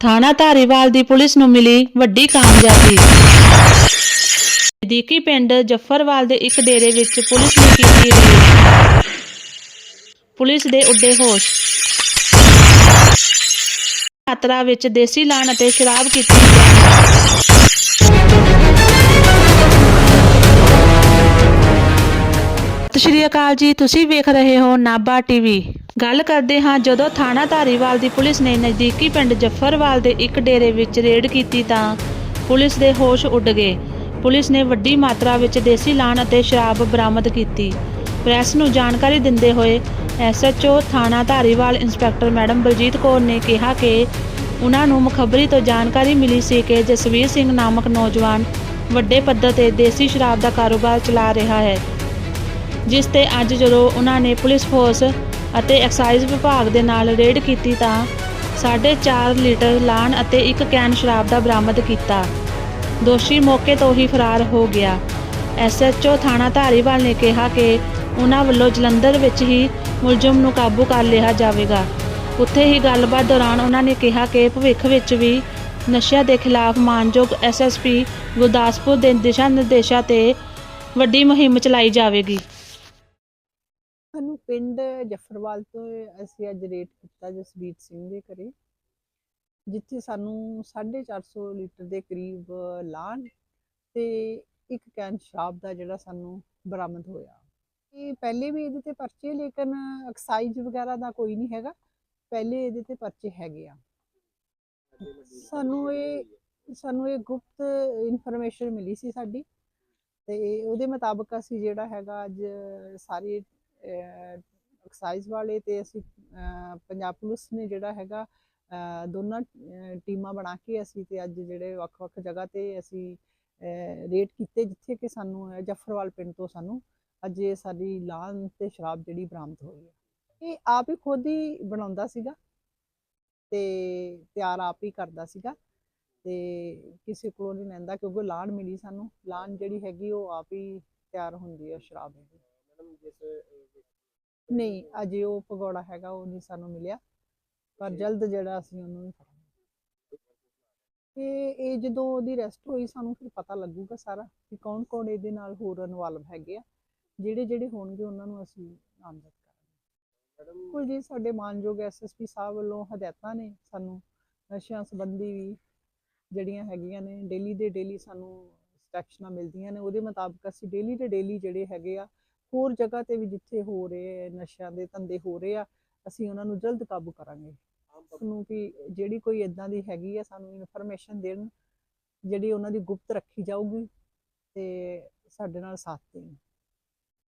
ਥਾਣਾ ਧਾਰੀਵਾਲ ਦੀ ਪੁਲਿਸ ਨੂੰ ਮਿਲੀ ਵੱਡੀ ਕਾਮਯਾਬੀ। ਨਜ਼ਦੀਕੀ ਪਿੰਡ ਜੱਫਰਵਾਲ ਦੇ ਇੱਕ ਡੇਰੇ ਵਿੱਚ ਪੁਲਿਸ ਨੇ ਕੀਤੀ ਰੇਡ। ਪੁਲਿਸ ਦੇ ਉੱਡੇ ਹੋਸ਼। ਮਾਤਰਾ ਵਿੱਚ ਦੇਸੀ ਲਾਣ ਅਤੇ ਸ਼ਰਾਬ ਕੀਤੀ ਸਤਿ ਸ਼੍ਰੀ ਅਕਾਲ ਜੀ, ਤੁਸੀਂ ਵੇਖ ਰਹੇ ਹੋ ਨਾਬਾ ਟੀਵੀ। ਗੱਲ ਕਰਦੇ ਹਾਂ, ਜਦੋਂ ਥਾਣਾ ਧਾਰੀਵਾਲ ਦੀ ਪੁਲਿਸ ਨੇ ਨਜ਼ਦੀਕੀ ਪਿੰਡ ਜੱਫਰਵਾਲ ਦੇ ਇੱਕ ਡੇਰੇ ਵਿੱਚ ਰੇਡ ਕੀਤੀ ਤਾਂ ਪੁਲਿਸ ਦੇ ਹੋਸ਼ ਉੱਡ ਗਏ। ਪੁਲਿਸ ਨੇ ਵੱਡੀ ਮਾਤਰਾ ਵਿੱਚ ਦੇਸੀ ਲਾਣ ਅਤੇ ਸ਼ਰਾਬ ਬਰਾਮਦ ਕੀਤੀ। ਪ੍ਰੈਸ ਨੂੰ ਜਾਣਕਾਰੀ ਦਿੰਦੇ ਹੋਏ ਐਸਐਚਓ ਥਾਣਾ ਧਾਰੀਵਾਲ ਇੰਸਪੈਕਟਰ ਮੈਡਮ ਬਲਜੀਤ ਕੌਰ ਨੇ ਕਿਹਾ ਕਿ ਉਹਨਾਂ ਨੂੰ ਮੁਖਬਰੀ ਤੋਂ ਜਾਣਕਾਰੀ ਮਿਲੀ ਸੀ ਕਿ ਜਸਵੀਰ ਸਿੰਘ ਨਾਮਕ ਨੌਜਵਾਨ ਵੱਡੇ ਪੱਧਰ ਤੇ ਦੇਸੀ ਸ਼ਰਾਬ ਦਾ ਕਾਰੋਬਾਰ ਚਲਾ ਰਿਹਾ ਹੈ। ਜਿਸ ਤੇ ਅੱਜ ਜਦੋਂ ਉਹਨਾਂ ਨੇ ਪੁਲਿਸ ਫੋਰਸ ਅਤੇ ਐਕਸਾਈਜ਼ ਵਿਭਾਗ ਦੇ ਨਾਲ ਰੇਡ ਕੀਤੀ ਤਾਂ 4.5 ਲੀਟਰ ਲਾਨ ਅਤੇ ਇੱਕ ਕੈਨ ਸ਼ਰਾਬ ਦਾ ਬਰਾਮਦ ਕੀਤਾ। ਦੋਸ਼ੀ ਮੌਕੇ ਤੋਂ ਹੀ ਫਰਾਰ ਹੋ ਗਿਆ। ਐਸਐਚਓ ਥਾਣਾ ਧਾਰੀਵਾਲ ਨੇ ਕਿਹਾ ਕਿ ਉਹਨਾਂ ਵੱਲੋਂ ਜਲੰਧਰ ਵਿੱਚ ਹੀ ਮੁਲਜ਼ਮ ਨੂੰ ਕਾਬੂ ਕਰ ਲਿਆ ਜਾਵੇਗਾ। ਉੱਥੇ ਹੀ ਗੱਲਬਾਤ ਦੌਰਾਨ ਉਹਨਾਂ ਨੇ ਕਿਹਾ ਕਿ ਭਵਿੱਖ ਵਿੱਚ ਵੀ ਨਸ਼ਿਆਂ ਦੇ ਖਿਲਾਫ ਮਾਨਯੋਗ ਐਸਐਸਪੀ ਗੁਰਦਾਸਪੁਰ ਦੇ ਦਿਸ਼ਾ ਨਿਰਦੇਸ਼ਾਂ ਤੇ ਵੱਡੀ ਮੁਹਿੰਮ ਚਲਾਈ ਜਾਵੇਗੀ। ਸਾਨੂੰ ਪਿੰਡ ਜਫਰਵਾਲ ਤੋਂ ਅਸੀਂ ਅੱਜ ਰੇਟ ਕੀਤਾ ਜਸਵੀਰ ਸਿੰਘ ਦੇ ਘਰੇ, ਜਿੱਥੇ ਸਾਨੂੰ 450 ਲੀਟਰ ਦੇ ਕਰੀਬ ਲਾਨ ਤੇ ਇੱਕ ਕੈਨ ਸ਼ਰਾਬ ਦਾ ਜਿਹੜਾ ਸਾਨੂੰ ਬਰਾਮਦ ਹੋਇਆ। ਇਹ ਪਹਿਲੇ ਵੀ ਇਹਦੇ ਤੇ ਪਰਚੇ, ਲੇਕਿਨ ਐਕਸਾਈਜ਼ ਵਗੈਰਾ ਦਾ ਕੋਈ ਨਹੀਂ ਹੈਗਾ, ਪਹਿਲੇ ਇਹਦੇ ਤੇ ਪਰਚੇ ਹੈਗੇ ਆ। ਸਾਨੂੰ ਇਹ ਸਾਨੂੰ ਇਹ ਗੁਪਤ ਇਨਫੋਰਮੇਸ਼ਨ ਮਿਲੀ ਸੀ ਸਾਡੀ, ਤੇ ਉਹਦੇ ਮੁਤਾਬਕ ਅਸੀਂ ਜਿਹੜਾ ਹੈਗਾ ਅੱਜ ਸਾਰੇ ਐਕਸਾਈਜ਼ ਵਾਲੇ ਤੇ ਅਸੀਂ ਅਹ, ਪੰਜਾਬ ਪੁਲਿਸ ਨੇ ਜਿਹੜਾ ਹੈਗਾ ਦੋਨਾਂ ਟੀਮਾਂ ਬਣਾ ਕੇ ਅਸੀਂ ਤੇ ਅੱਜ ਜਿਹੜੇ ਵੱਖ-ਵੱਖ ਜਗ੍ਹਾ ਤੇ ਅਸੀਂ ਰੇਡ ਕੀਤੇ ਜਿੱਥੇ ਕਿ ਸਾਨੂੰ ਜਫਰਵਾਲ ਪਿੰਡ ਤੋਂ ਸਾਨੂੰ ਅੱਜ ਇਹ ਸਾਡੀ ਲਾਨ ਤੇ ਸ਼ਰਾਬ ਜਿਹੜੀ ਬਰਾਮਦ ਹੋਈ ਹੈ। ਇਹ ਆਪ ਹੀ ਖੁਦ ਹੀ ਬਣਾਉਂਦਾ ਸੀਗਾ ਤੇ ਤਿਆਰ ਆਪ ਹੀ ਕਰਦਾ ਸੀਗਾ ਤੇ ਕਿਸੇ ਕੋਲੋਂ ਨਹੀਂ ਲੈਂਦਾ ਕਿਉਂਕਿ ਲਾਨ ਮਿਲੀ ਸਾਨੂੰ। ਲਾਨ ਜਿਹੜੀ ਹੈਗੀ ਉਹ ਆਪ ਹੀ ਤਿਆਰ ਹੁੰਦੀ ਹੈ ਸ਼ਰਾਬ ਦੀ। ਨਹੀਂ ਅਜੇ ਉਹ ਪਕੌੜਾ ਹੈਗਾ ਉਹ ਨਹੀਂ ਸਾਨੂੰ ਮਿਲਿਆ। ਪਰ ਜਲਦ ਜਿਹੜਾ ਅਸੀਂ ਉਹਨੂੰ ਫੜਾਂਗੇ। ਤੇ ਇਹ ਜਦੋਂ ਉਹਦੀ ਰੈਸਟ ਹੋਈ ਸਾਨੂੰ ਫਿਰ ਪਤਾ ਲੱਗੂਗਾ ਸਾਰਾ ਕਿ ਕੌਣ ਕੌਣ ਇਹਦੇ ਨਾਲ ਹੋਰ ਇਨਵੋਲਵ ਹੈਗੇ ਆ। ਜਿਹੜੇ ਜਿਹੜੇ ਹੋਣਗੇ ਉਹਨਾਂ ਨੂੰ ਅਸੀਂ ਨਾਮਜ਼ਦ ਕਰਾਂਗੇ। ਜੀ ਸਾਡੇ ਮਾਨਯੋਗ ਐਸਐਸਪੀ ਸਾਹਿਬ ਵੱਲੋਂ ਹਦਾਇਤਾਂ ਨੇ ਸਾਨੂੰ ਨਸ਼ਿਆਂ ਸੰਬੰਧੀ ਵੀ ਜਿਹੜੀਆਂ ਹੈਗੀਆਂ ਨੇ ਡੇਲੀ ਦੇ ਡੇਲੀ ਸਾਨੂੰ ਸਟੈਕਸ਼ਨਾਂ ਮਿਲਦੀਆਂ ਨੇ। ਉਹਦੇ ਮੁਤਾਬਕ ਅਸੀਂ ਡੇਲੀ ਦੇ ਡੇਲੀ ਜਿਹੜੇ ਹੈਗੇ ਆ ਹੋਰ ਜਗ੍ਹਾ ਤੇ ਵੀ ਜਿੱਥੇ ਹੋ ਰਹੇ ਆ ਨਸ਼ਿਆਂ ਦੇ ਧੰਦੇ ਹੋ ਰਹੇ ਆ ਅਸੀਂ ਉਹਨਾਂ ਨੂੰ ਜਲਦ ਕਾਬੂ ਕਰਾਂਗੇ। ਨੂੰ ਕਿ ਜਿਹੜੀ ਕੋਈ ਇਦਾਂ ਦੀ ਹੈਗੀ ਆ ਸਾਨੂੰ ਇਨਫੋਰਮੇਸ਼ਨ ਦੇਣ ਜਿਹੜੀ ਉਹਨਾਂ ਦੀ ਗੁਪਤ ਰੱਖੀ ਜਾਊਗੀ ਤੇ ਸਾਡੇ ਨਾਲ ਸਾਥ ਦੇਣ।